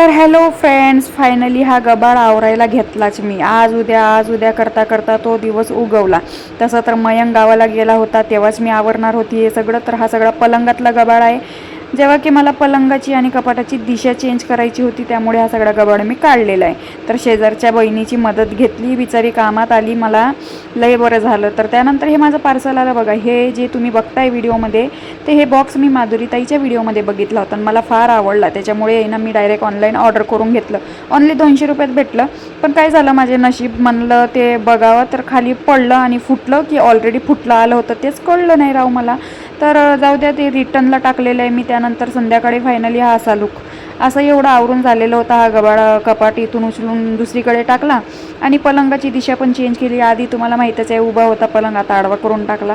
तर hello friends finally हा गबाळ आवरायला घेतलाच मी. आज उद्या आज उद्या करता करता तो दिवस उगवला. तसा तर मयंक गावाला गेला होता तेव्हाच मी आवरणार होती. हे सगळं तर हा सगळा पलंगातला गबाळ आहे. जेव्हा की मला पलंगाची आणि कपाटाची दिशा चेंज करायची होती त्यामुळे हा सगळा गबाड मी काढलेला आहे. तर शेजारच्या बहिणीची मदत घेतली बिचारी कामात आली मला लय बरं झालं. तर त्यानंतर हे माझं पार्सल आलं बघा. हे जे तुम्ही बघताय व्हिडिओमध्ये ते हे बॉक्स मी माधुरीताईच्या व्हिडिओमध्ये बघितला होता आणि मला फार आवडला. त्याच्यामुळे ना मी डायरेक्ट ऑनलाईन ऑर्डर करून घेतलं. ऑनली दोनशे रुपयात भेटलं. पण काय झालं माझे नशीब म्हणलं ते बघावं तर खाली पडलं आणि फुटलं की ऑलरेडी फुटलं आलं होतं. तेच कळलं नाही राव मला. तर जाऊ द्या ते रिटर्नला टाकलेलं आहे मी त्यानंतर संध्याकाळी फायनली हा असा लुक असं एवढं आवरून झालेलं होता हा गबाडा कपाट इथून उचलून दुसरीकडे टाकला. आणि पलंगाची दिशा पण चेंज केली. आधी तुम्हाला माहीतच आहे उभा होता पलंग आता आडवा करून टाकला.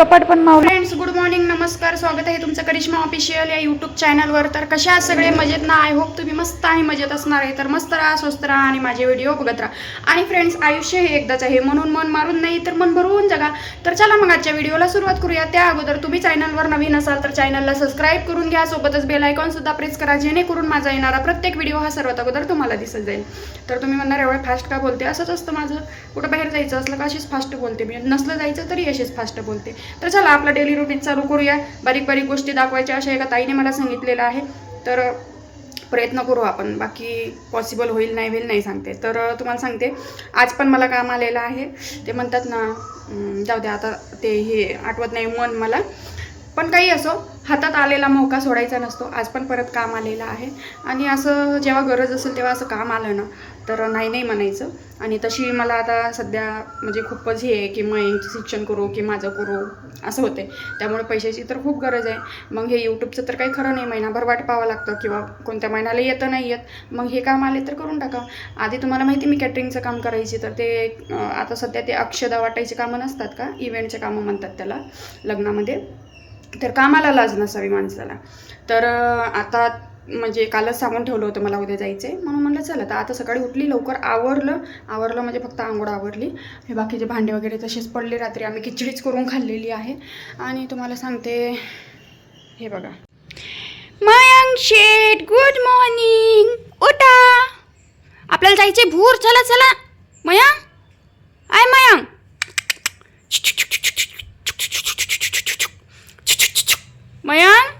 कपाट पण मावलं. फ्रेंड्स गुड मॉर्निंग नमस्कार स्वागत आहे तुमचं करिश्मा ऑफिशियल या यूट्यूब चॅनलवर तर कशा सगळे? मजेत ना? आय होप तुम्ही मस्त आणि मजेत असणार आहे. तर मस्त राहा स्वस्त राहा आणि माझे व्हिडिओ बघत राहा. आणि फ्रेंड्स आयुष्य हे एकदाच आहे. म्हणून मन मारून नाही तर मन भरून जगा. तर चला मग आजच्या व्हिडिओला सुरुवात करूया. त्या अगोदर तुम्ही चॅनलवर नवीन असाल तर चॅनलला सबस्क्राईब करून घ्या. सोबतच बेल आयकॉन सुद्धा प्रेस करा. जेणेकरून माझा येणारा प्रत्येक व्हिडिओ हा सर्वात अगोदर तुम्हाला दिसत जाईल. तर तुम्ही म्हणणार एवढं फास्ट का बोलते? असंच असतं माझं. कुठं बाहेर जायचं असलं का अशीच फास्ट बोलते मी. नसलं जायचं तरी अशीच फास्ट बोलते. तर चला आपला डेली रुटीन चालू करूया. बारीक बारीक गोष्टी दाखवायच्या अशा एका ताईने मला सांगितलेलं आहे. तर प्रयत्न करू आपण. बाकी पॉसिबल होईल नाही होईल नाही सांगते. तर तुम्हाला सांगते आज पण मला काम आलेलं आहे. ते म्हणतात ना जाऊ द्या आता ते हे आठवत नाही मन मला. पण काही असो हातात आलेला मौका सोडायचा नसतो. आज पण परत काम आलेलं आहे. आणि असं जेव्हा गरज असेल तेव्हा असं काम आलं ना तर नाही नाही म्हणायचं. आणि तशी मला आता सध्या म्हणजे खूपच हे आहे की मग शिक्षण करू की माझं करू असं होते त्यामुळे पैशाची तर खूप गरज आहे. मग हे यूट्यूबचं तर काही खरं नाही महिनाभर वाट पाहावं लागतं किंवा कोणत्या महिन्याला येतं नाही येत. मग हे काम आले तर करून टाका. आधी तुम्हाला माहिती मी कॅटरिंगचं काम करायची तर ते आता सध्या ते अक्षदा वाटायचे कामं नसतात का? इव्हेंटचे कामं म्हणतात त्याला लग्नामध्ये. तर कामाला लाज नसावी माणसाला. तर आता म्हणजे कालच सांगून ठेवलं होतं मला उद्या जायचं आहे म्हणून म्हणलं चला तर आता सकाळी उठली लवकर आवरलं. आवरलं म्हणजे फक्त आंघोळ आवरली. हे बाकीचे भांडे वगैरे तसेच पडले. रात्री आम्ही खिचडीच करून खाल्लेली आहे. आणि तुम्हाला सांगते हे बघा. मयांक शेट गुड मॉर्निंग उठा. आपल्याला जायचे भूर. चला चला. मयांक. आय मयांक. मयांक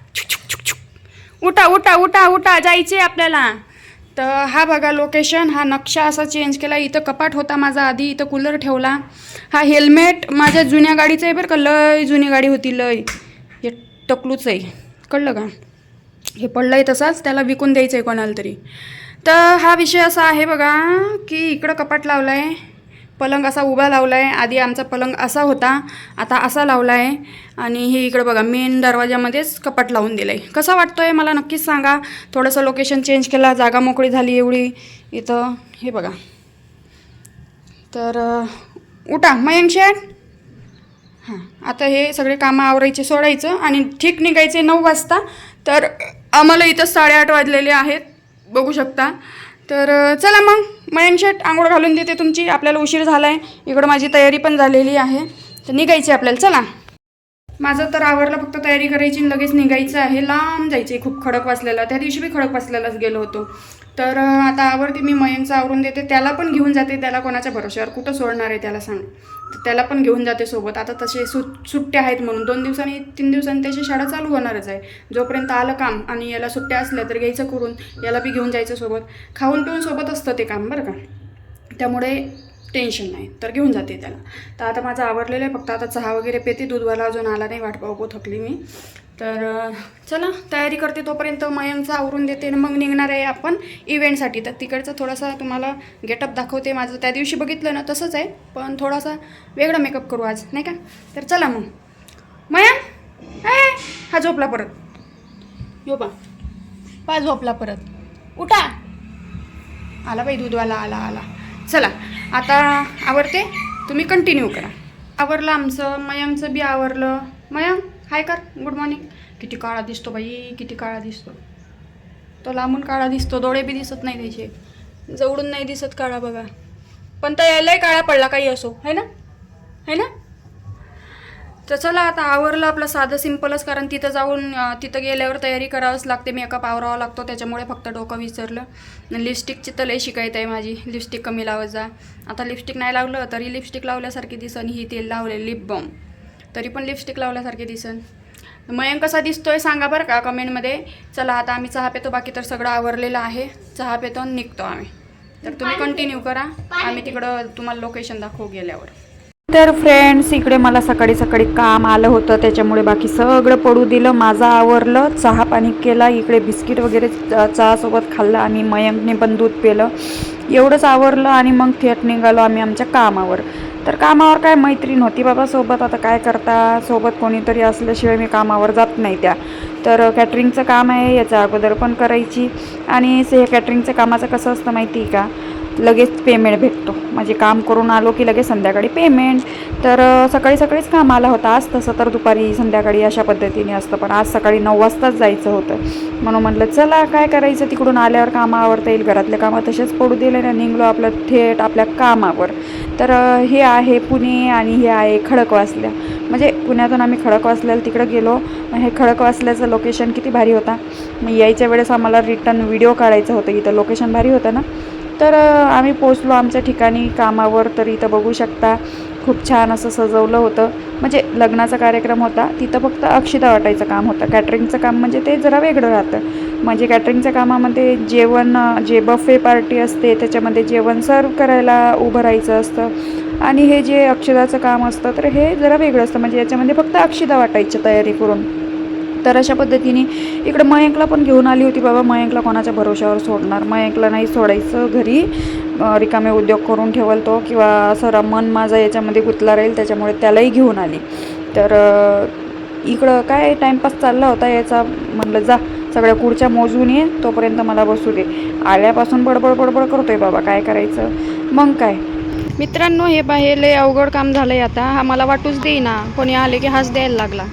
उठा उठा उठा उठा जायचे आपल्याला. तर हा बघा लोकेशन हा नक्षा असा चेंज केला. इथं कपाट होता माझा आधी इथं कूलर ठेवला. हा हेल्मेट माझ्या जुन्या गाडीचं आहे बरं का लय जुनी गाडी होती लय. हे टकलूच आहे. कळलं का? हे पडलं आहे तसाच त्याला विकून द्यायचं आहे कोणाला तरी. तर हा विषय असा आहे बघा की इकडं कपाट लावला आहे पलंग असा उभा लावला आहे आधी आमचा पलंग असा होता. आता असा लावला आहे आणि हे इकडं बघा मेन दरवाजामध्येच कपाट लावून दिलं आहे कसा वाटतो आहे मला नक्कीच सांगा. थोडंसं लोकेशन चेंज केला जागा मोकळी झाली एवढी. इथं हे बघा. तर उठा. मयंक शेठ? हां. आता हे सगळे कामं आवरायचे सोडायचं आणि ठीक निघायचे नऊ वाजता. तर आम्हाला इथं साडेआठ वाजलेले आहेत. बघू शकता. तर चला मग. मयन शेट आंघोळ घालून देते तुमची. आपल्याला उशीर झाला आहे इकडं माझी तयारी पण झालेली आहे. तर निघायची आपल्याला. चला. माझं तर आवरलं फक्त तयारी करायची आणि लगेच निघायचं आहे. लांब जायचं आहे खूप खडक वाचलेला. त्या दिवशी मी खडक वाचलेलाच गेलो होतो. तर आता आवडते मी. मयनचं आवरून देते. त्याला पण घेऊन जाते. त्याला कोणाच्या भरोश्यावर कुठं सोडणार आहे त्याला सांग. त्याला पण घेऊन जाते सोबत. आता तसे सुट सुट्ट्या आहेत म्हणून. दोन दिवसांनी तीन दिवसांनी त्याची शाळा चालू होणारच आहे. जोपर्यंत आलं काम आणि याला सुट्ट्या असल्या तर घ्यायचं करून याला बी घेऊन जायचं सोबत. खाऊन पिऊन सोबत असतं ते काम बरं का. त्यामुळे टेन्शन नाही. तर घेऊन जाते त्याला. तर आता माझं आवडलेलं आहे फक्त आता चहा वगैरे पेते दूधवाला अजून आला नाही वाट पाहू थकली मी. तर चला तयारी करते तोपर्यंत मयंकचं आवरून देते आणि मग निघणार आहे आपण इव्हेंटसाठी तर तिकडचा थोडासा तुम्हाला गेटअप दाखवते माझं. त्या दिवशी बघितलं ना तसंच आहे पण थोडासा वेगळा मेकअप करू आज नाही का? तर चला मग. मयंक! ए हा झोपला परत. यो बा. पा झोपला परत. उठा. आला बाई दूधवाला आला आला. चला आता आवरते. तुम्ही कंटिन्यू करा. आवरलं आमचं मयांकचं बी आवरलं. मयांक हाय कर गुड मॉर्निंग किती काळा दिसतो बाई किती काळा दिसतो. तो लांबून काळा दिसतो डोळे बी दिसत नाही त्याचे. जवळून नाही दिसत काळा बघा. पण तर यायलाही काळा पडला काही असो है ना? है ना? तर चला आता आवरलं आपलं साधं सिम्पलच कारण तिथं जाऊन तिथं गेल्यावर तयारी करावंच लागते. मेकअप आवरावा लागतो त्याच्यामुळे फक्त डोकं विसरलं. लिपस्टिकची तर लय शिकायत आहे माझी. लिपस्टिक कमी लावत जा. आता लिपस्टिक नाही लावलं तरी लिपस्टिक लावल्यासारखी दिसन. ही तेल लावले लिप बॉम तरी पण लिपस्टिक लावल्यासारखी दिसन. मयंक कसा दिसतोय सांगा बरं का कमेंटमध्ये. चला आता आम्ही चहा पितो बाकी तर सगळं आवरलेलं आहे. चहा पितो आणि निघतो आम्ही. तर तुम्ही कंटिन्यू करा. आम्ही तिकडं तुम्हाला लोकेशन दाखवू गेल्यावर. तर फ्रेंड्स इकडे मला सकाळी सकाळी काम आलं होतं त्याच्यामुळे बाकी सगळं पडू दिलं माझं आवरलं चहा पाणी केला इकडे बिस्किट वगैरे चहासोबत खाल्लं आणि मयंकने पण दूध पिलं. एवढंच आवरलं आणि मग थेट निघालो आम्ही आमच्या कामावर. तर कामावर काय मैत्रीण होती बाबा सोबत आता काय करता? सोबत कोणीतरी असल्याशिवाय मी कामावर जात नाही त्या. तर कॅटरिंगचं काम आहे याच्या अगोदर पण करायची. आणि से कॅटरिंगचं कामाचं कसं असतं माहिती आहे का? लगेच पेमेंट भेटतो. म्हणजे काम करून आलो की लगेच संध्याकाळी पेमेंट तर सकाळी सकाळीच काम आला होता. आज तसं तर दुपारी संध्याकाळी अशा पद्धतीने असतं. पण आज सकाळी नऊ वाजताच जायचं होतं. म्हणून म्हटलं चला काय करायचं? तिकडून आल्यावर कामं आवरता येईल. घरातले कामं तसेच पडू दिले ना निघलो आपलं थेट आपल्या कामावर. तर हे आहे पुणे आणि हे आहे खडकवासल्या. म्हणजे पुण्यातून आम्ही खडकवासल्याला तिकडं गेलो. हे खडकवासल्याचं लोकेशन किती भारी होता. मग यायच्या वेळेस आम्हाला रिटर्न व्हिडिओ काढायचं होतं. इथं लोकेशन भारी होतं ना. तर आम्ही पोचलो आमच्या ठिकाणी कामावर तर इथं बघू शकता. खूप छान असं सजवलं होतं. म्हणजे लग्नाचा कार्यक्रम होता. तिथं फक्त अक्षिता वाटायचं काम होतं. कॅटरिंगचं काम म्हणजे ते जरा वेगळं राहतं. म्हणजे कॅटरिंगच्या कामामध्ये जेवण जे बफे पार्टी असते त्याच्यामध्ये जेवण सर्व करायला उभं राहायचं असतं. आणि हे जे अक्षदाचं काम असतं तर हे जरा वेगळं असतं. म्हणजे याच्यामध्ये फक्त अक्षिता वाटायची तयारी करून. तर अशा पद्धतीने इकडं मयंकला पण घेऊन आली होती बाबा. मयंकला कोणाच्या भरोश्यावर सोडणार? मयंकला नाही सोडायचं घरी. रिकामे उद्योग करून ठेवल तो किंवा असं मन माझा याच्यामध्ये गुतला राहील त्याच्यामुळे त्यालाही घेऊन आली. तर इकडं काय टाईमपास चालला होता याचा? म्हणलं जा सगळ्या कुडच्या मोजून ये तोपर्यंत मला बसू दे. आल्यापासून बडबड बडबड करतोय बाबा काय करायचं? मग काय? मित्रांनो हे बा हे लय अवघड काम झालंय आता. हा मला वाटूच देईना. कोणी आले की हाच द्यायला लागला.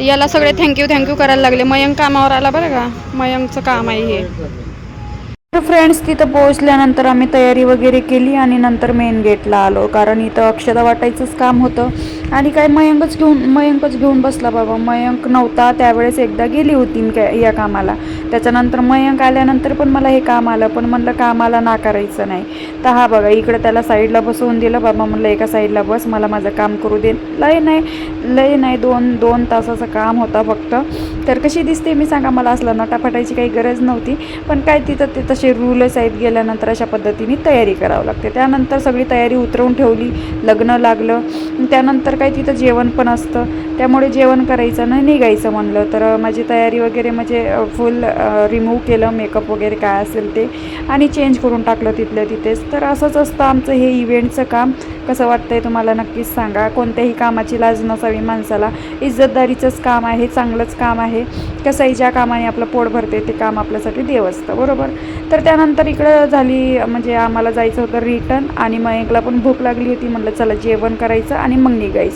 याला सगळे थँक्यू थँक्यू करायला लागले. मयंक कामावर आला बरं का? मयंकचं काम आहे हे. तर फ्रेंड्स तिथं पोहोचल्यानंतर आम्ही तयारी वगैरे केली आणि नंतर मेन गेटला आलो. कारण इथं अक्षता वाटायचंच काम होतं. आणि काय मयंकच घेऊन मयंकच घेऊन बसला बाबा. मयंक नव्हता त्यावेळेस एकदा गेली होती काय या कामाला. त्याच्यानंतर मयंक आल्यानंतर पण मला हे काम आलं. पण म्हणलं कामाला नाकारायचं नाही. तर हा बघा इकडं त्याला साईडला बसवून दिलं. बाबा म्हणलं एका साईडला बस मला माझं काम करू दे. लय नाही लय नाही दोन दोन तासाचं काम होता फक्त. तर कशी दिसते मी सांगा मला? असलं नटाफटायची काही गरज नव्हती. पण काय तिथं ते तसे रूलच आहेत गेल्यानंतर अशा पद्धतीने तयारी करावं लागते. त्यानंतर सगळी तयारी उतरवून ठेवली. लग्न लागलं. त्यानंतर काय तिथं जेवण पण असतं. त्यामुळे जेवण करायचं नाही निघायचं म्हणलं. तर माझी तयारी वगैरे म्हणजे फुल रिमूव्ह केलं. मेकअप वगैरे काय असेल ते. आणि चेंज करून टाकलं तिथल्या तिथेच. तर असंच असतं आमचं हे इव्हेंटचं काम. कसं वाटतं आहे तुम्हाला नक्कीच सांगा. कोणत्याही कामाची लाज नसावी माणसाला. इज्जतदारीचंच काम आहे. चांगलंच काम आहे. कसंही ज्या कामाने आपलं पोट भरते ते काम आपल्यासाठी देव असतं बरोबर? तर त्यानंतर इकडं झाली म्हणजे आम्हाला जायचं होतं रिटर्न आणि मयंकला पण भूक लागली होती. म्हटलं चला जेवण करायचं आणि मग निघायचं.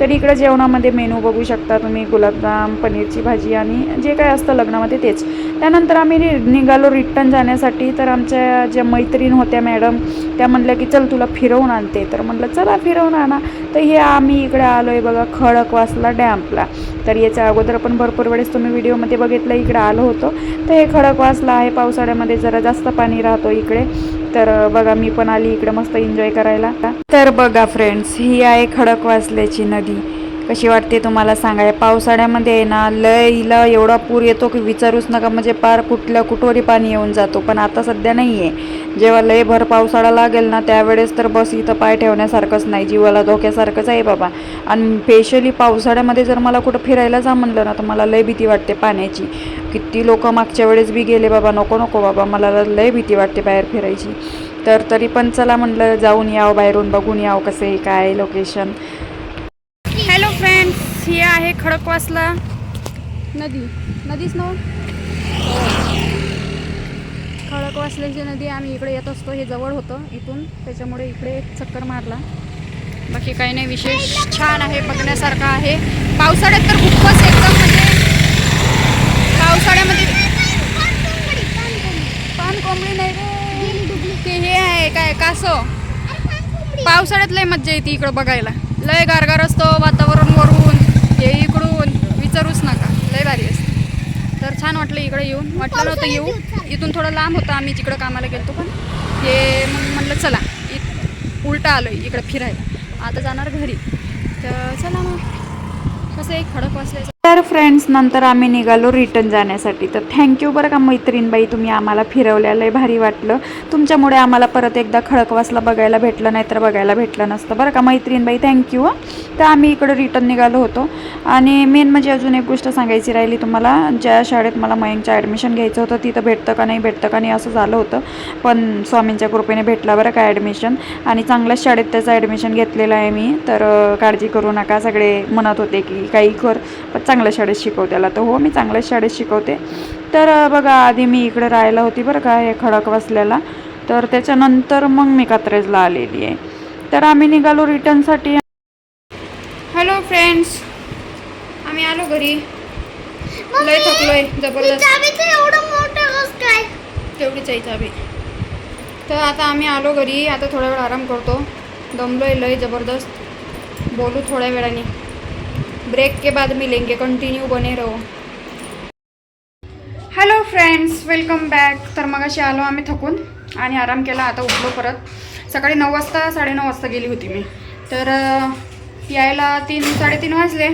तर इकडं जेवणामध्ये मेनू बघू शकता तुम्ही गुलाबजाम पनीरची भाजी आणि जे काय असतं लग्नामध्ये तेच. त्यानंतर आम्ही नि- निघालो रिटर्न जाण्यासाठी तर आमच्या ज्या मैत्रीण होत्या मॅडम त्या म्हणल्या की चल तुला फिरवून आणते. तर म्हटलं चला फिरवून आणा. तर हे आम्ही इकडे आलो आहे बघा खडकवासला डॅम्पला तर याच्या अगोदर पण भरपूर वेळेस तुम्ही व्हिडिओमध्ये बघितलं इकडे आलो होतो. तर हे खडकवासला आहे पावसाळ्यामध्ये जरा जास्त पाणी राहतो इकडे. तर बघा मी पण आली इकडे मस्त एन्जॉय करायला. तर बघा फ्रेंड्स ही आहे खडक वाचल्याची नदी. कशी वाटते तुम्हाला सांगाय? पावसाळ्यामध्ये आहे ना लईला एवढा पूर येतो की विचारूच नका. म्हणजे पार कुठल्या कुठोरी पाणी येऊन जातो. पण आता सध्या नाही आहे जेव्हा लय भर पावसाळा लागेल ना त्यावेळेस तर बस इथं पाय ठेवण्यासारखंच नाही. जीवाला धोक्यासारखंच आहे बाबा. आणि स्पेशली पावसाळ्यामध्ये जर मला कुठं फिरायला जा म्हणलं ना तर मला लय भीती वाटते पाण्याची. किती लोक मागच्या वेळेस बी गेले बाबा नको नको बाबा मला लय भीती वाटते बाहेर फिरायची. तर तरी पण चला म्हणलं जाऊन यावं बाहेरून बघून यावं कसं आहे काय लोकेशन हॅलो फ्रेंड्स ही आहे खडकवासला. नदी. नदीच नाव? खडकवासल्याची नदी आम्ही इकडे येत असतो हे जवळ होतं इथून. त्याच्यामुळे इकडे एक चक्कर मारला. बाकी काही नाही विशेष छान आहे बघण्यासारखं आहे. पावसाळ्यात तर खूपच एकदम म्हणजे पावसाळ्यामध्ये पान कोंबडी नाही रे. ते हे आहे काय कासो पावसाळ्यात लय मज्जा येते इकडं बघायला. लय गारगार असतो वातावरण वरून. हे इकडून विचारूच नका. लय भारी असतं. तर छान वाटलं इकडे येऊन. वाटलं नव्हतं येऊ. इथून थोडं लांब होतं आम्ही जिकडं कामाला गेलतो पण. हे मग म्हणलं चला इत उलटा आलो इकडं फिरायला. आता जाणार घरी. तर चला मग. कसं एक खडक वाचल्याचं तर फ्रेंड्स नंतर आम्ही निघालो रिटर्न जाण्यासाठी. तर थँक्यू बरं का मैत्रीणबाई तुम्ही आम्हाला फिरवल्याला लय भारी वाटलं. तुमच्यामुळे आम्हाला परत एकदा खडकवासला बघायला भेटलं नाही तर बघायला भेटलं नसतं. बरं का मैत्रीणबाई थँक्यू तर आम्ही इकडं रिटर्न निघालो होतो. आणि मेन म्हणजे अजून एक गोष्ट सांगायची राहिली तुम्हाला. ज्या शाळेत मला मयंकच्या ॲडमिशन घ्यायचं होतं तिथं भेटतं का नाही भेटतं का नाही असं झालं होतं. पण स्वामींच्या कृपेने भेटला बरं का ॲडमिशन आणि चांगल्याच शाळेत त्याचं ॲडमिशन घेतलेलं आहे मी. तर काळजी करू नका. सगळे म्हणत होते की काही कर. पण चांगल्या शाळेत शिकवत्याला तर हो मी चांगल्याच शाळेत शिकवते. तर बघा आधी मी इकडे राहायला होती बरं का हे खडक वसल्याला तर त्याच्यानंतर मग मी कात्रजला आलेली आहे. तर आम्ही निघालो रिटर्नसाठी हॅलो फ्रेंड्स आम्ही आलो घरी. लय थकलोय जबरदस्त. तेवढीच आहे चाबी तर आता आम्ही आलो घरी आता थोडा वेळ आराम करतो. दमलोय लय जबरदस्त. बोलू थोड्या वेळाने. ब्रेक के बाद मिलेंगे। कंटिन्यू बने रहो। हॅलो फ्रेंड्स वेलकम बॅक तर मग अशी आलो आम्ही थकून आणि आराम केला आता उठलो परत. सकाळी नऊ वाजता साडेनऊ वाजता गेली होती मी. तर यायला तीन साडेतीन वाजले.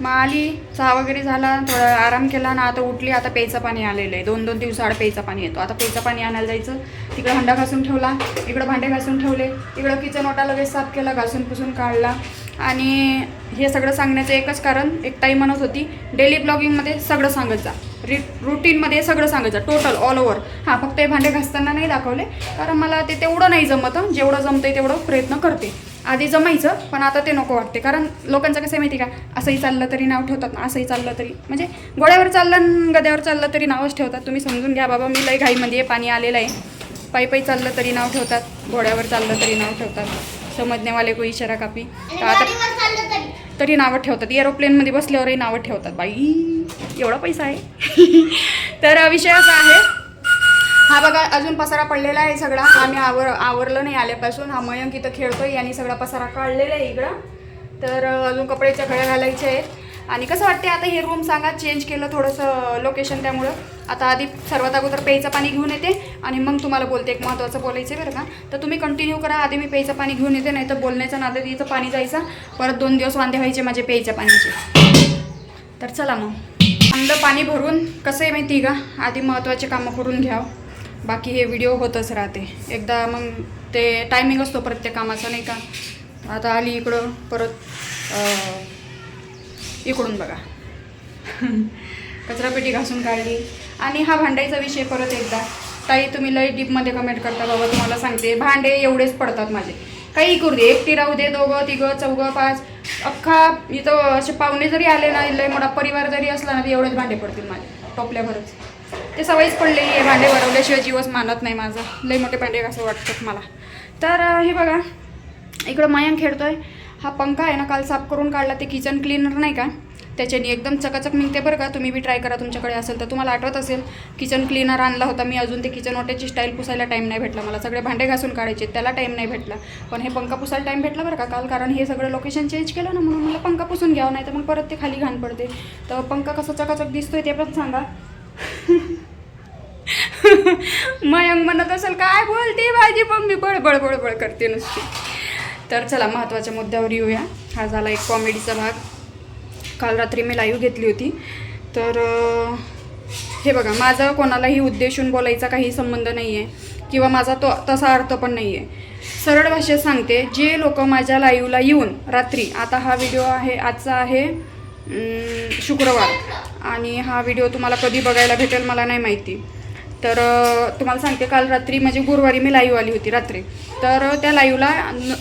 मग आली चहा वगैरे झाला थोडा आराम केला ना आता उठली आता प्यायचं पाणी आलेलं आहे. दोन दोन दिवसाआड प्यायचं पाणी येतो. आता प्यायचं पाणी आणायला जायचं. तिकडं हंडा घासून ठेवला इकडं भांडे घासून ठेवले इकडं किचन ओटा लगेच साफ केला घासून पुसून काढला. आणि हे सगळं सांगण्याचं एकच कारण एक ताई म्हणत होती डेली ब्लॉगिंगमध्ये सगळं सांगत जा. रि रुटीनमध्ये सगळं सांगत जा. टोटल ऑल ओव्हर हां फक्त हे भांडे घासताना नाही दाखवले कारण मला ते तेवढं नाही जमत जेवढं जेवढं आहे तेवढं प्रयत्न करते. आधी जमायचं पण आता ते नको वाटते. कारण लोकांचं कसं आहे माहिती का? असंही चाललं तरी नाव ठेवतात ना. असंही चाललं तरी म्हणजे गोड्यावर चाललं गद्यावर चाललं तरी नावच ठेवतात. तुम्ही समजून घ्या बाबा मी लय घाईमध्ये आहे, पाणी आलेलं आहे. पायी पायी चाललं तरी नाव ठेवतात घोड्यावर चाललं तरी नाव ठेवतात. समजण्यावाले को इशारा कापी. तर आता तरी. नावं ठेवतात. एरोप्लेनमध्ये बसल्यावरही नावं ठेवतात. बाई एवढा पैसा आहे. तर विषय असा आहे. हा बघा अजून पसारा पडलेला आहे सगळा. आम्ही आवर आवरलं नाही आल्यापासून. हा मयंक इथं खेळतोय यांनी सगळा पसारा काढलेला आहे इकडं. तर अजून कपड्याच्या घड्या घालायच्या आहेत. आणि कसं वाटते आता हे रूम सांगा चेंज केलं थोडंसं लोकेशन त्यामुळं. आता आधी सर्वात अगोदर पेयचं पाणी घेऊन येते आणि मग तुम्हाला बोलते एक महत्त्वाचं बोलायचं बरं का. तर तुम्ही कंटिन्यू करा आधी मी पेयचं पाणी घेऊन येते नाही तर बोलण्याचं नादात पाणी जायचं. परत दोन दिवस वांदे व्हायचे माझे पेयच्या पाण्याचे. तर चला मग. चांगलं पाणी भरून कसं आहे माहिती आहे का? आधी महत्त्वाचे कामं करून घ्याव बाकी हे व्हिडिओ होतच राहते. एकदा मग ते टायमिंग असतो प्रत्येक कामाचा नाही का? आता आली इकडं परत इकडून बघा. कचरापेटी घासून काढली. आणि हा भांड्याचा विषय परत एकदा. ताई तुम्ही लय डीपमध्ये कमेंट करता बाबा तुम्हाला सांगते. भांडे एवढेच पडतात माझे. काही करू दे. एकटी राहू दे दोघं तिघं चौघं पाच. अख्खा इथं असे पाहुणे जरी आले ना लय मोठा परिवार जरी असला ना तरी एवढेच भांडे पडतील माझे. टोपल्याभरच ते सवयच पडलेली आहे भांडे भरवल्याशिवाय जीवच मानत नाही माझा. लय मोठे भांडे असं वाटतात मला. तर हे बघा. इकडं मयांक खेळतोय. हा पंखा आहे ना काल साफ करून काढला ते किचन क्लीनर नाही का? त्याच्याने एकदम चकाचक निघते बरं का तुम्ही बी ट्राय करा तुमच्याकडे असेल तर. तुम्हाला आठवत असेल किचन क्लीनर आणला होता मी अजून ते किचन ओट्याची स्टाईल पुसायला टाईम नाही भेटला मला. सगळे भांडे घासून काढायचे त्याला टाईम नाही भेटला. पण हे पंखा पुसायला टाईम भेटला बरं का काल कारण हे सगळं लोकेशन चेंज केलं ना म्हणून मला पंखा पुसून घ्यावं नाही तर मग परत ते खाली घाण पडते. तर पंखा कसा चकाचक दिसतोय ते पण सांगा. मयंक म्हणत असेल काय बोलते भाजी मम्मी? बळबळ बळबळ करते नुसती. तर चला महत्त्वाच्या मुद्द्यावर येऊया. हा झाला एक कॉमेडीचा भाग. काल रात्री मी लाईव्ह घेतली होती. तर हे बघा माझा कोणालाही उद्देशून बोलायचा काही संबंध नाही आहे किंवा माझा तो तसा अर्थ पण नाही आहे सरळ भाषेत सांगते जे लोक माझ्या लाईव्हला येऊन रात्री आता हा व्हिडिओ आहे आजचा आहे शुक्रवार. आणि हा व्हिडिओ तुम्हाला कधी बघायला भेटेल मला नाही माहिती. तर तुम्हाला सांगते काल रात्री म्हणजे गुरुवारी मी लाईव्ह आली होती रात्री. तर त्या लाईव्हला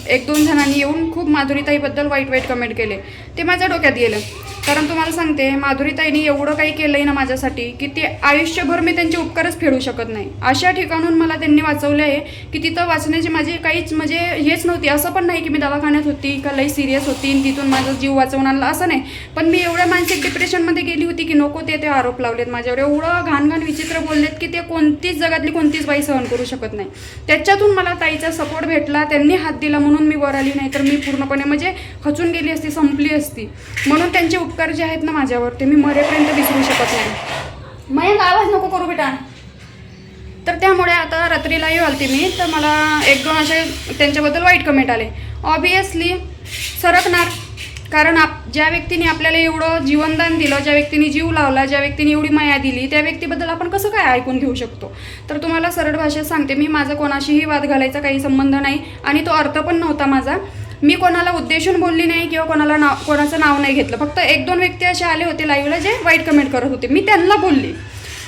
एक दोन जणांनी येऊन खूप माधुरीताईबद्दल वाईट वाईट कमेंट केले. ते माझ्या डोक्यात गेलं. कारण तुम्हाला सांगते माधुरीताईने एवढं काही केलं आहे ना माझ्यासाठी की ते आयुष्यभर मी त्यांचे उपकारच फेडू शकत नाही. अशा ठिकाणून मला त्यांनी वाचवलं आहे की तिथं वाचण्याची माझी काहीच म्हणजे हेच नव्हती. असं पण नाही की मी दवाखान्यात होती का लई सिरियस होती आणि तिथून माझा जीव वाचवून आणला असं नाही. पण मी एवढ्या मानसिक डिप्रेशनमध्ये गेली होती की नको ते ते आरोप लावलेत माझ्यावर. एवढं घाण घाण विचित्र बोललेत की ते कोणतीच जगातली कोणतीच बाई सहन करू शकत नाही. त्याच्यातून मला ताईचा सपोर्ट भेटला त्यांनी हात दिला म्हणून मी वर आली नाही तर मी पूर्णपणे म्हणजे खचून गेली असती संपली असती. म्हणून त्यांचे उप उपकार जे आहेत ना माझ्यावर ते मी मरेपर्यंत विसरू शकत नाही. मयंक आवाज नको करू बेटा. तर त्यामुळे आता रात्रीला येऊ आलती मी तर मला एक दोन असे त्यांच्याबद्दल वाईट कमेंट आले. ऑबियसली सरकणार. कारण आप ज्या व्यक्तीने आपल्याला एवढं जीवनदान दिलं ज्या व्यक्तीने जीव लावला ज्या व्यक्तीने एवढी माया दिली त्या व्यक्तीबद्दल आपण कसं काय ऐकून घेऊ शकतो? तर तुम्हाला सरळ भाषेत सांगते मी माझा कोणाशीही वाद घालायचा काही संबंध नाही आणि तो अर्थ पण नव्हता माझा. मी कोणाला उद्देशून बोलली नाही किंवा कोणाला नाव कोणाचं नाव नाही घेतलं. फक्त एक दोन व्यक्ती असे आले होते लाईव्हला जे वाईट कमेंट करत होते. मी त्यांना बोलली.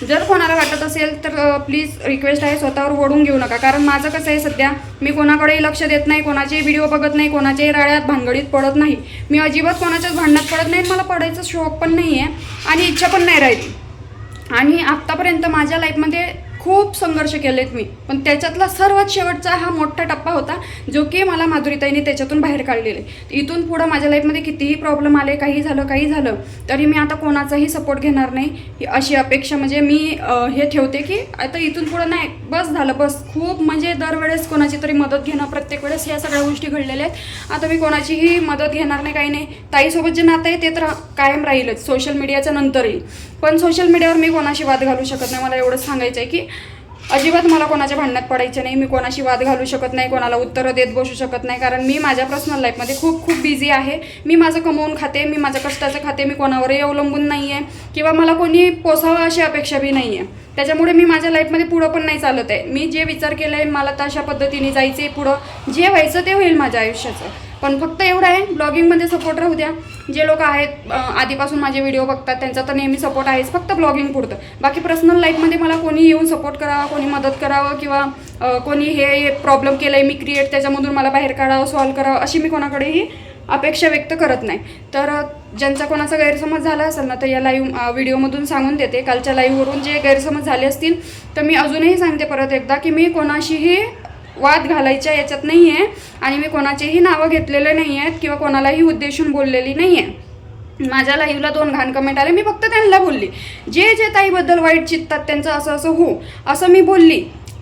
जर कोणाला वाटत असेल तर प्लीज रिक्वेस्ट आहे स्वतःवर ओढून घेऊ नका. कारण माझं कसं आहे सध्या मी कोणाकडेही लक्ष देत नाही कोणाचेही व्हिडिओ बघत नाही कोणाच्याही राड्यात भानगडीत पडत नाही. मी अजिबात कोणाच्याच भांडणात पडत नाही मला पडायचं शौक पण नाही आहे आणि इच्छा पण नाही राहिली. आणि आत्तापर्यंत माझ्या लाईफमध्ये खूप संघर्ष केलेत मी. पण त्याच्यातला सर्वात शेवटचा हा मोठा टप्पा होता जो की मला माधुरीताईने त्याच्यातून बाहेर काढलेले. इथून पुढं माझ्या लाईफमध्ये कितीही प्रॉब्लेम आले काही झालं काही झालं तरी मी आता कोणाचाही सपोर्ट घेणार नाही अशी अपेक्षा म्हणजे मी हे ठेवते की आता इथून पुढं नाही बस झालं बस. खूप म्हणजे दरवेळेस कोणाची तरी मदत घेणं प्रत्येक वेळेस या सगळ्या गोष्टी घडलेल्या आहेत. आता मी कोणाचीही मदत घेणार नाही काही नाही. ताईसोबत जे नातं आहे ते तर कायम राहीलच. सोशल मीडियाच्या नंतरही. पण सोशल मीडियावर मी कोणाशी वाद घालू शकत नाही. मला एवढंच सांगायचं आहे की अजिबात मला कोणाच्या भांडणात पडायचं नाही. मी कोणाशी वाद घालू शकत नाही. कोणाला उत्तरं देत बसू शकत नाही. कारण मी माझ्या पर्सनल लाईफमध्ये खूप खूप बिझी आहे. मी माझं कमवून खाते मी माझ्या कष्टाचं खाते मी कोणावरही अवलंबून नाही आहे किंवा मला कोणी पोसावं अशी अपेक्षा बी नाही आहे त्याच्यामुळे मी माझ्या लाईफमध्ये पुढं पण नाही चालत आहे. मी जे विचार केला आहे मला तशा पद्धतीने जायचं आहे पुढं. जे व्हायचं ते होईल माझ्या आयुष्याचं. पण फक्त एवढं आहे ब्लॉगिंगमध्ये सपोर्ट राहू द्या. जे लोक आहेत आधीपासून माझे व्हिडिओ बघतात त्यांचा तर नेहमी सपोर्ट आहेच फक्त ब्लॉगिंग पुरतं. बाकी पर्सनल लाईफमध्ये मला कोणी येऊन सपोर्ट करावा कोणी मदत करावं किंवा कोणी हे प्रॉब्लेम केलं आहे मी क्रिएट त्याच्यामधून मला बाहेर काढावं सॉल्व करावं अशी मी कोणाकडेही अपेक्षा व्यक्त करत नाही. तर ज्यांचा कोणाचा गैरसमज झाला असेल ना तर या लाईव्ह व्हिडिओमधून सांगून देते. कालच्या लाईव्हवरून जे गैरसमज झाले असतील तर मी अजूनही सांगते परत एकदा की मी कोणाशीही वाद घालायच्या याच्यात नाही आहे आणि मी कोणाचेही नावं घेतलेले नाही आहेत किंवा कोणालाही उद्देशून बोललेली नाही आहे माझ्या लाईव्हला दोन घाण कमेंट आले. मी फक्त त्यांना बोलली. जे जे ताईबद्दल वाईट चित्तात त्यांचं असं असं हो असं मी बोलली.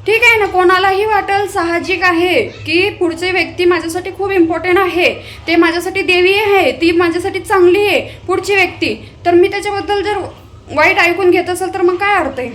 ठीक आहे ना कोणालाही वाटेल साहजिक आहे की पुढची व्यक्ती माझ्यासाठी खूप इम्पॉर्टंट आहे. ते माझ्यासाठी देवी आहे ती माझ्यासाठी चांगली आहे पुढची व्यक्ती. तर मी त्याच्याबद्दल जर वाईट ऐकून घेत असेल तर मग काय अर्थ आहे?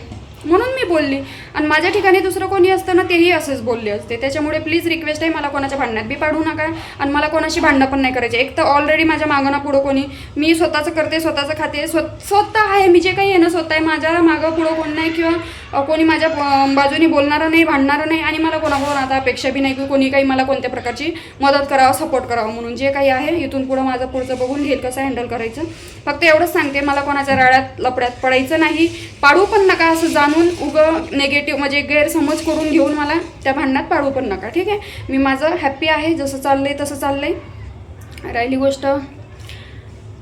म्हणून मी बोलली. आणि माझ्या ठिकाणी दुसरं कोणी असतं ना तेही असेच बोलले असते. त्याच्यामुळे प्लीज रिक्वेस्ट आहे मला कोणाच्या भांडण्यात बी पाडू नका आणि मला कोणाशी भांडणं पण नाही करायचे. एक तर ऑलरेडी माझ्या मागं पुढं कोणी मी स्वतःचं करते स्वतःचं खाते स्व स्वतः आहे मी जे काही आहे ना स्वतः आहे माझ्या मागं पुढं कोण नाही किंवा कोणी माझ्या बाजूनी बोलणारं नाही भांडणारं नाही आणि मला कोणाकडून आता अपेक्षा बी नाही की कोणी काही मला कोणत्या प्रकारची मदत करावं सपोर्ट करावं. म्हणून जे काही आहे इथून पुढं माझं पुढचं बघून घेईल कसं हँडल करायचं. फक्त एवढंच सांगते मला कोणाच्या राड्यात लपड्यात पडायचं नाही. पाडू पण नका असं जाणून उगं नेगेटिव्ह म्हणजे गैरसमज करून घेऊन मला त्या भांडणात पाडू पण नका ठीक आहे? मी माझं हॅप्पी आहे जसं चाललं आहे तसं चाललं आहे राहिली गोष्ट.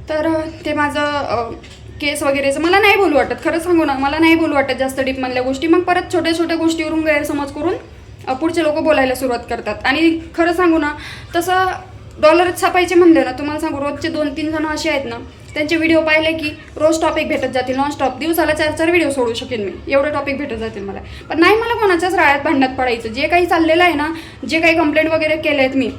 तर ते माझं केस वगैरेचं मला नाही बोलू वाटत. खरं सांगू ना मला नाही बोलू वाटत जास्त डीपमधल्या गोष्टी. मग परत छोट्या छोट्या गोष्टीवरून गैरसमज करून पुढचे लोक बोलायला सुरुवात करतात. आणि खरं सांगू ना तसं डॉलर छापायचे म्हणले ना तुम्हाला सांगू रोजचे दोन तीन जण असे आहेत ना त्यांचे व्हिडिओ पाहिले की रोज टॉपिक भेटत जातील नॉन स्टॉप दिवसाला चार चार व्हिडिओ सोडू शकेन मी. एवढे टॉपिक भेटत जातील मला. पण नाही मला कोणाच्याच राळ्यात भांडण्यात पडायचं. जे काही चाललेलं आहे ना जे काही कंप्लेंट वगैरे केले आहेत मी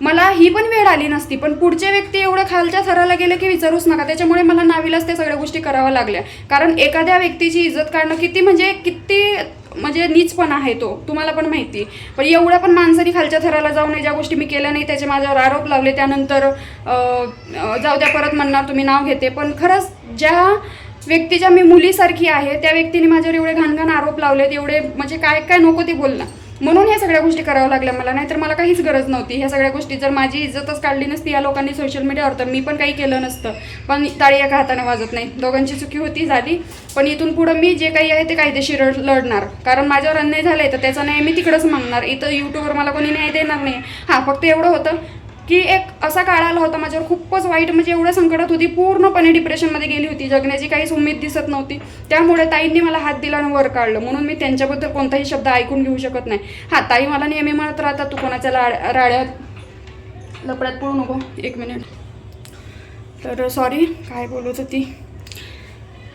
मला ही पण वेळ आली नसती पण पुढचे व्यक्ती एवढं खालच्या थराला गेले की विचारूच नका. त्याच्यामुळे मला नावीलाच त्या सगळ्या गोष्टी कराव्या लागल्या. कारण एखाद्या व्यक्तीची इज्जत काढणं किती म्हणजे किती म्हणजे नीचपणा आहे तो. तुम्हाला पण माहिती. पण एवढ्या पण माणसाने खालच्या थराला जाऊ नये ज्या गोष्टी मी केल्या नाही त्याचे माझ्यावर आरोप लावले त्यानंतर जाऊ द्या परत म्हणणार तुम्ही नाव घेते. पण खरंच ज्या व्यक्तीच्या मी मुलीसारखी आहे त्या व्यक्तीने माझ्यावर एवढे घाणघाण आरोप लावलेत एवढे म्हणजे काय काय नको ते बोलणं. म्हणून ह्या सगळ्या गोष्टी कराव्या लागल्या मला. नाहीतर मला काहीच गरज नव्हती. ह्या सगळ्या गोष्टी जर माझी इज्जतच काढली नसती या लोकांनी सोशल मीडियावर तर मी पण काही केलं नसतं. पण ताळी एका हाताने वाजत नाही. दोघांची चुकी होती झाली. पण इथून पुढं मी जे काही आहे ते कायदेशीर लढणार. कारण माझ्यावर अन्याय झालाय तर त्याचा न्याय मी तिकडंच मागणार. इथं यूट्यूबवर मला कोणी न्याय देणार नाही हां फक्त एवढं होतं. की एक असा काळ आला होता माझ्यावर खूपच वाईट म्हणजे एवढं संकटात होती पूर्णपणे डिप्रेशनमध्ये गेली होती जगण्याची काहीच उमेद दिसत नव्हती. त्यामुळे ताईंनी मला हात दिला आणि वर काढलं. म्हणून मी त्यांच्याबद्दल कोणताही शब्द ऐकून घेऊ शकत नाही. हा ताई मला नेहमी म्हणत राहतात तू कोणाच्या लाड राड्यात लपड्यात पळू नको एक मिनिट तर सॉरी काय बोलत होती?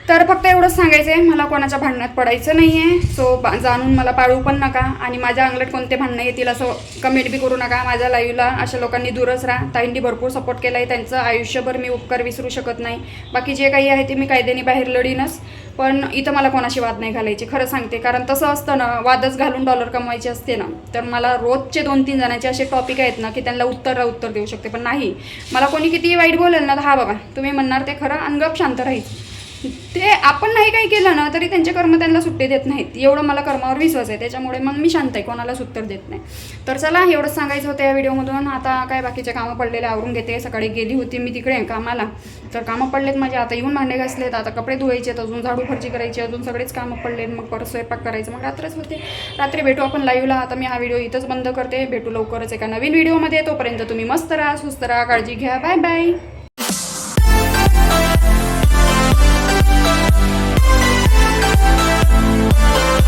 तर फक्त एवढंच सांगायचं आहे मला कोणाच्या भांडणात पडायचं नाही आहे सो बा जाणून मला पाळू पण नका आणि माझ्या अंगलट कोणते भांडणं येतील असं कमेंट बी करू नका. माझ्या लाईव्हला अशा लोकांनी दूरच राहा. ताईंनी भरपूर सपोर्ट केला आहे त्यांचं आयुष्यभर मी उपकार विसरू शकत नाही. बाकी जे काही आहे ते मी कायद्याने बाहेर लढीनच. पण इथं मला कोणाशी वाद नाही घालायची खरं सांगते. कारण तसं असतं ना वादच घालून डॉलर कमवायचे असते ना. तर मला रोजचे दोन तीन जणांचे असे टॉपिक आहेत ना की त्यांना उत्तर उत्तर देऊ शकते. पण नाही. मला कोणी कितीही वाईट बोलेल ना तर हा बाबा तुम्ही म्हणणार ते खरं अनगप शांत राहील ते आपण नाही काही केलं ना तरी त्यांचे कर्म त्यांना सुट्टी देत नाहीत. एवढं मला कर्मावर विश्वास आहे. त्याच्यामुळे मग मी शांत आहे. कोणालाच उत्तर देत नाही. तर चला एवढंच सांगायचं होतं या व्हिडिओमधून. आता काय बाकीचे कामं पडलेले आवरून घेते. सकाळी गेली होती मी तिकडे कामाला. तर कामं पडलेत माझे. आता येऊन भांडे घासलेत. आता कपडे धुवायचे आहेत. अजून झाडू फरची करायची अजून सगळेच कामं पडलेत. मग परत स्वयंपाक करायचं. मग रात्रच होते. रात्री भेटू आपण लाईव्हला आता मी हा व्हिडिओ इथंच बंद करते. भेटू लवकरच एका नवीन व्हिडिओमध्ये. तोपर्यंत तुम्ही मस्त राहा सुस्त राहा. काळजी घ्या. Bye bye Thank